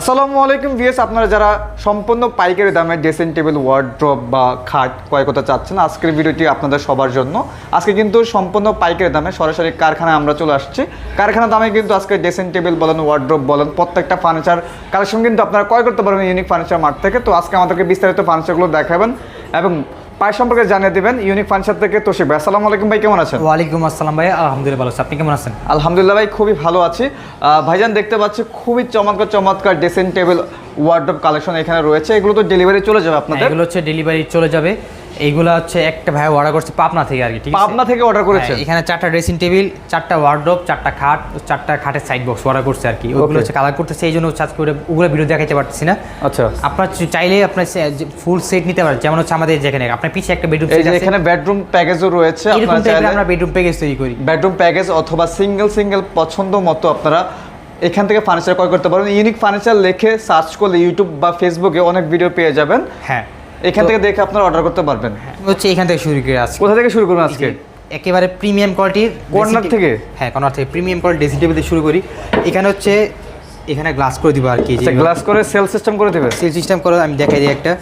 আসসালামু আলাইকুম ভিএস আপনারা যারা সম্পূর্ণ পাইকারি দামে ড্রেসিং টেবিল ওয়ার্ড্রপ বা খাট ক্রয় করতে চাচ্ছেন, আজকের ভিডিওটি আপনাদের সবার জন্য। আজকে কিন্তু সম্পূর্ণ পাইকারি দামে সরাসরি কারখানায় আমরা চলে আসছি। কারখানা দামে কিন্তু আজকে ড্রেসিং টেবিল বলেন ওয়ার্ড্রপ বলেন, প্রত্যেকটা ফার্নিচার কালেকশন কিন্তু আপনারা ক্রয় করতে পারবেন ইউনিক ফার্নিচার মার্ট থেকে। তো আজকে আমাদেরকে বিস্তারিত ফার্নিচারগুলো দেখাবেন এবং পাই সম্পর্কে জানিয়ে দিবেন। ইউনিক ফাংশন থেকে তোষিক ভাই। আসসালামু আলাইকুম ভাই কেমন আছেন? ওয়ালাইকুম আসসালাম ভাই আলহামদুলিল্লাহ ভালো আছি। আপনি কেমন আছেন? আলহামদুলিল্লাহ ভাই খুবই ভালো আছি। ভাইজান দেখতে পাচ্ছি খুবই চমৎকার চমৎকার ড্রেসিং টেবিল ওয়ার্ডরোব কালেকশন এখানে রয়েছে। এগুলো তো ডেলিভারি চলে যাবে আপনাদের। এগুলো হচ্ছে ডেলিভারি চলে যাবে। এইগুলো হচ্ছে একটা ভাই অর্ডার করছে পাবনা থেকে আর কি ঠিক আছে? পাবনা থেকে অর্ডার করেছেন হ্যাঁ, এখানে চারটা ড্রেসিং টেবিল চারটা ওয়ার্ড্রোপ চারটা খাট চারটা খাটের সাইড বক্স অর্ডার করছে আর কি। ওগুলো হচ্ছে কালার করতেছে এই জন্য আজকে ওটা- ওগুলো ভিডিও দেখাতে পারতেছি না। আচ্ছা। আপনার চাইলে আপনার ফুল সেট নিতে পারেন যেমন হচ্ছে আমাদের যেখানে আপনার পিছিয়ে একটা বেডরুম সেট আছে। এখানে বেডরুম প্যাকেজও রয়েছে আপনারা চাইলে আমরা বেডরুম প্যাকেজ তৈরি করি। বেডরুম প্যাকেজ অথবা সিঙ্গেল সিঙ্গেল পছন্দ মতো আপনারা এখান থেকে ফার্নিচার ক্রয় করতে পারেন। ইউনিক ফার্নিচার লিখে সার্চ করলে ইউটিউব বা ফেসবুকে অনেক ভিডিও পেয়ে যাবেন। হ্যাঁ। এখান থেকে দেখে আপনারা অর্ডার করতে পারবেন। হচ্ছে এখান থেকে শুরু করে আসছে কোথা থেকে শুরু করবেন আজকে? একেবারে প্রিমিয়াম কোয়ালিটির Corner থেকে? হ্যাঁ কর্নার থেকে। প্রিমিয়াম কোয়ালিটি ড্রেসিং টেবিল দিয়ে শুরু করি। এখানে হচ্ছে এখানে গ্লাস করে দিব আর কি আচ্ছা গ্লাস করে সেল সিস্টেম করে দেবে সেল সিস্টেম করে আমি দেখাই দিই একটা।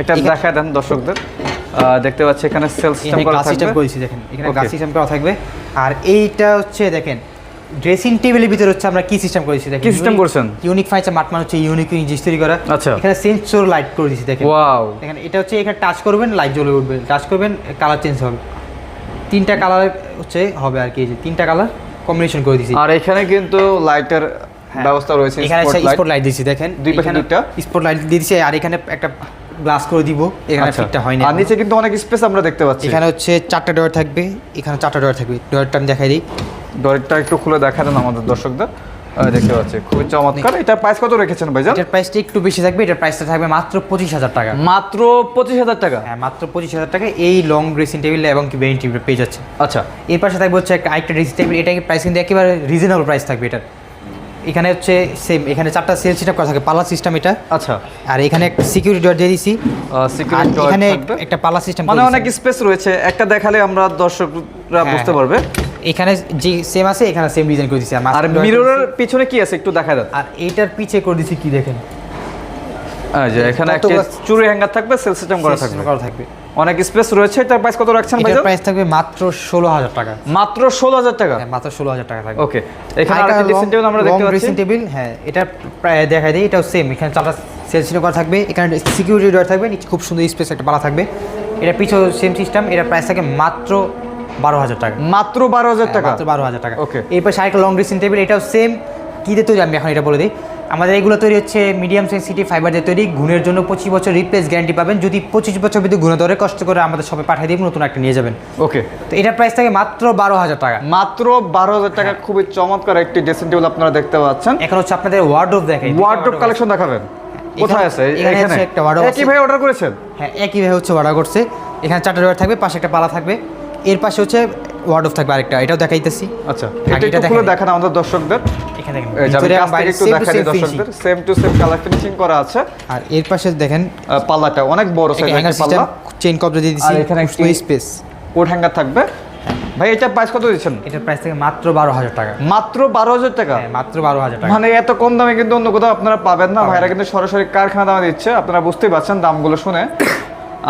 এটা দেখা দেন দর্শকদের। দেখতে পাচ্ছি এখানে সেল সিস্টেম করা থাকবে। দেখেন। এখানে গ্লাস সিস্টেম করা থাকবে। আর এইটা হচ্ছে দেখেন ড্রেসিং টেবিলের ভিতরে হচ্ছে আমরা কি সিস্টেম করেছি দেখেন? কি system করছেন? ইউনিক ফাইচার মাঠ মানে হচ্ছে ইউনিক জিনিস তৈরি করা। আচ্ছা। এখানে সেন্সর লাইট করে দিয়েছি দেখেন। ওয়াও দেখেন এটা হচ্ছে এখানে টাচ করবেন লাইট জ্বলে উঠবে। টাচ করবেন কালার চেঞ্জ হবে। তিনটা কালার হচ্ছে হবে আর কি এই যে তিনটা কালার কম্বিনেশন করে দিয়েছি। আর এখানে কিন্তু লাইটের ব্যবস্থা রয়েছে এখানে স্পট লাইট দিয়েছি দেখেন। দুই পাশে দুইটা? স্পট লাইট দিয়ে দিয়েছি আর এখানে একটা গ্লাস করে দিব। এখানে আচ্ছা। ফিটটা হয়নি। আর নিচে কিন্তু অনেক স্পেস আমরা দেখতে পাচ্ছি। এখানে হচ্ছে চারটা ডয়ার থাকবে। এখানে চারটা ডয়ার থাকবে। ডয়ারটা আমি দেখাই দিই। ডোরটা একটু খুলে দেখা দেন আমাদের দর্শকদের। দেখতে পাচ্ছি খুবই চমৎকার। এটা প্রাইস কত রেখেছেন ভাইজান? এটার প্রাইসটা একটু বেশি থাকবে এটার প্রাইসটা থাকবে মাত্র পঁচিশ হাজার টাকা। মাত্র পঁচিশ হাজার টাকা? হ্যাঁ মাত্র পঁচিশ হাজার টাকা। এই লং ড্রেসিং টেবিল এবং কি বেইন টেবিল পেয়ে যাচ্ছে আচ্ছা। এর পাশে থাকবে হচ্ছে একটা আরেকটা ড্রেসিং টেবিল এটা কি প্রাইস কিন্তু একেবারে রিজনেবল প্রাইস থাকবে এটার। এখানে হচ্ছে সেম এখানে চারটা সেল সিস্টেম করা থাকে পালা সিস্টেম এটা। আচ্ছা। আর এখানে একটা সিকিউরিটি ডোর দিয়ে দিছি। সিকিউরিটি এখানে একটা পালা সিস্টেম মানে অনেক স্পেস রয়েছে। একটা দেখালে আমরা দর্শকরা হ্যাঁ, বুঝতে হ্যাঁ। পারবে। এখানে যে সেম আছে এখানে সেম ডিজাইন করে দিছি। আর মিররের পিছনে কি আছে একটু দেখা দেন আর এইটার পিছে করে দিছি কি দেখেন? যে এখানে একটা চুরি হ্যাঙ্গার থাকবে সেল সিস্টেম করা থাকবে। করা থাকবে। অনেক স্পেস রয়েছে এটার প্রাইস কত রাখছেন এটার প্রাইস থাকবে মাত্র ষোলো হাজার টাকা। মাত্র ষোলো হাজার টাকা? হ্যাঁ মাত্র ষোলো হাজার টাকা থাকবে। ওকে এখানে ড্রেসিং টেবিল আমরা দেখতে পাচ্ছি। ড্রেসিং টেবিল হ্যাঁ এটা প্রায় দেখা যায় এটাও সেম এখানে চারটা সেল সিস্টেম করা থাকবে এখানে সিকিউরিটি ডোর থাকবে নিচে খুব সুন্দর স্পেস একটা থাকবে। এটা পিছু সেম সিস্টেম এটা প্রাইস থাকে মাত্র বারো হাজার টাকা। মাত্র বারো হাজার টাকা? মাত্র বারো হাজার টাকা। Okay. এই পাশে আরেকটা লং ড্রেসিং টেবিল এটাও সেম কী দিয়ে তৈরি আমি এখন এটা বলে দিই? আমাদের এগুলো তৈরি হচ্ছে মিডিয়াম সেন্সিটিভ ফাইবার দিয়ে তৈরি। গুণের জন্য পঁচিশ বছর রিপ্লেস গ্যারান্টি পাবেন। যদি পঁচিশ বছর ভিতরে গুণ ধরে কষ্ট করে আমাদের সবাই পাঠিয়ে দিব নতুন একটা নিয়ে যাবেন। ওকে তো এটার প্রাইস থাকে মাত্র বারো হাজার টাকা। মাত্র বারো হাজার টাকা। খুবই চমৎকার একটি ড্রেসিং টেবিল আপনারা দেখতে পাচ্ছেন। এখন হচ্ছে আপনাদের ওয়ার্ডরোব দেখেন ওয়ার্ডরোব কালেকশন দেখাবেন। কোথায় আছে? এখানে একটা wardrobe একই ভাই অর্ডার করেছেন? হ্যাঁ একইভাবে হচ্ছে অর্ডার করছে। এখানে চারটা ডোর থাকবে পাশে একটা পালা থাকবে। এর পাশে হচ্ছে ওয়ার্ডরোব থাকবে আরেকটা এটাও দেখাইতেছি। আচ্ছা এটা একটু খুলে দেখেন। আমাদের দর্শকদের। এখানে দেখেন এই যে আমি ভিতরে কাছ থেকে বাইরে একটু same to দেখা দিই same finishing। দর্শকদের। Same to same colour finishing করা আছে। আর এর পাশে দেখেন পাল্লাটা অনেক বড় সাইজের হ্যাঙ্গার পাল্লা। চেইন কবজা দিয়ে দিছি আর এখানে একটি- স্পেস কোট হ্যাঙ্গার থাকবে। ভাই এটা প্রাইস কত দিচ্ছেন? এটার প্রাইস থেকে মাত্র বারো হাজার টাকা। মাত্র বারো হাজার টাকা? হ্যাঁ মাত্র বারো হাজার টাকা। মানে এত কম দামে কিন্তু অন্য কোথাও আপনারা পাবেন না। ভাইরা কিন্তু সরাসরি কারখানা দামে দিচ্ছে। আপনারা বুঝতেই পারছেন দামগুলো শুনে।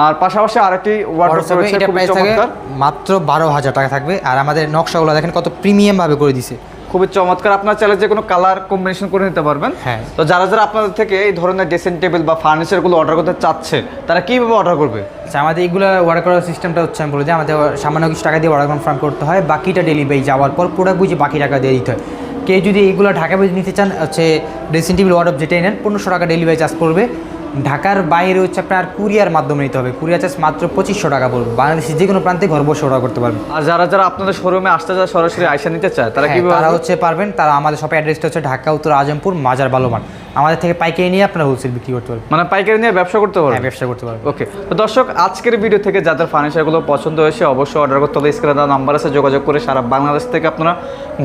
আর পাশাপাশি আরেকটি ওয়ার্ডরোব রয়েছে খুবই চমৎকার। মাত্র বারো হাজার টাকা থাকবে। আর আমাদের নকশাগুলো দেখেন কত প্রিমিয়াম ভাবে করে দিছে। খুবই চমৎকার। আপনার চাইলে যে কোনো কালার কম্বিনেশন করে নিতে পারবেন। হ্যাঁ। তো যারা যারা আপনাদের থেকে এই ধরনের ড্রেসিং টেবিল বা ফার্নিচারগুলো অর্ডার করতে চাচ্ছে তারা কীভাবে অর্ডার করবে? আচ্ছা আমাদের এইগুলো অর্ডার করার সিস্টেমটা হচ্ছে আমি বলে দিই আমাদের সামান্য কিছু টাকা দিয়ে অর্ডার কনফার্ম করতে হয়। বাকিটা ডেলিভারি যাওয়ার পর প্রোডাক্ট বুঝে বাকি টাকা দিয়ে দিতে হয়। কেউ যদি এইগুলো ঢাকা বুঝে নিতে চান হচ্ছে ড্রেসিং টেবিল অর্ডার যেটাই নেন পনেরোশো টাকা ডেলিভারি চার্জ পড়বে। ঢাকার বাইরে হচ্ছে আপনার কুরিয়ার মাধ্যমে নিতে হবে। কুরিয়ার চার্জ মাত্র পঁচিশশো টাকা পড়বে। বাংলাদেশের যে কোনো প্রান্তে ঘর বসে অর্ডার করতে পারবেন। আর যারা যারা আপনাদের শোরুমে আসতে চায় সরাসরি আইসা নিতে চায় তারা হ্যাঁ, কীভাবে তারা হচ্ছে পারবেন তারা আমাদের শপের অ্যাড্রেসটা হচ্ছে ঢাকা উত্তর আজমপুর মাজার বালোমান আমাদের থেকে পাইকারি নিয়ে আপনারা হোলসেল বিক্রি করতে পারবেন। মানে পাইকারি নিয়ে ব্যবসা করতে হ্যাঁ পারবে ব্যবসা করতে পারবেন। ওকে তো দর্শক আজকের ভিডিও থেকে যাদের ফার্নিচারগুলো পছন্দ হয়েছে অবশ্যই অর্ডার করতে হবে। স্ক্রিনে দেওয়া নাম্বার আছে যোগাযোগ করে সারা বাংলাদেশ থেকে আপনারা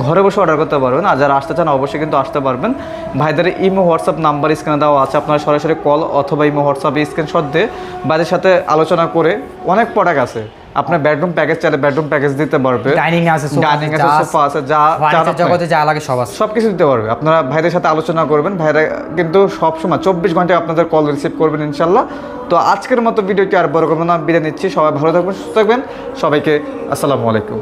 ঘরে বসে অর্ডার করতে পারবেন। আর যারা আসতে চান অবশ্যই কিন্তু আসতে পারবেন। ভাইদের ইমো হোয়াটসঅ্যাপ নাম্বার স্ক্রিনে দেওয়া আছে আপনারা সরাসরি কল অথবা ইমো হোয়াটসঅ্যাপে স্ক্রিনশট দিয়ে ভাইদের সাথে আলোচনা করে অনেক প্রোডাক্ট আছে। আপনার বেডরুম প্যাকেজ চাইলে বেডরুম প্যাকেজ দিতে পারবে। ডাইনিং আছে ডাইনিং আছে সোফা আছে যা যা জগতে যা লাগে সব আছে। সব কিছু দিতে পারবে। আপনারা ভাইদের সাথে আলোচনা করবেন। ভাইরা কিন্তু সবসময় চব্বিশ ঘন্টায় আপনাদের কল রিসিভ করবেন ইনশাল্লাহ। তো আজকের মতো ভিডিওটি আর বড় করব না। বিদায় নিচ্ছি। সবাই ভালো থাকবেন সুস্থ থাকবেন। সবাইকে আসসালামু আলাইকুম।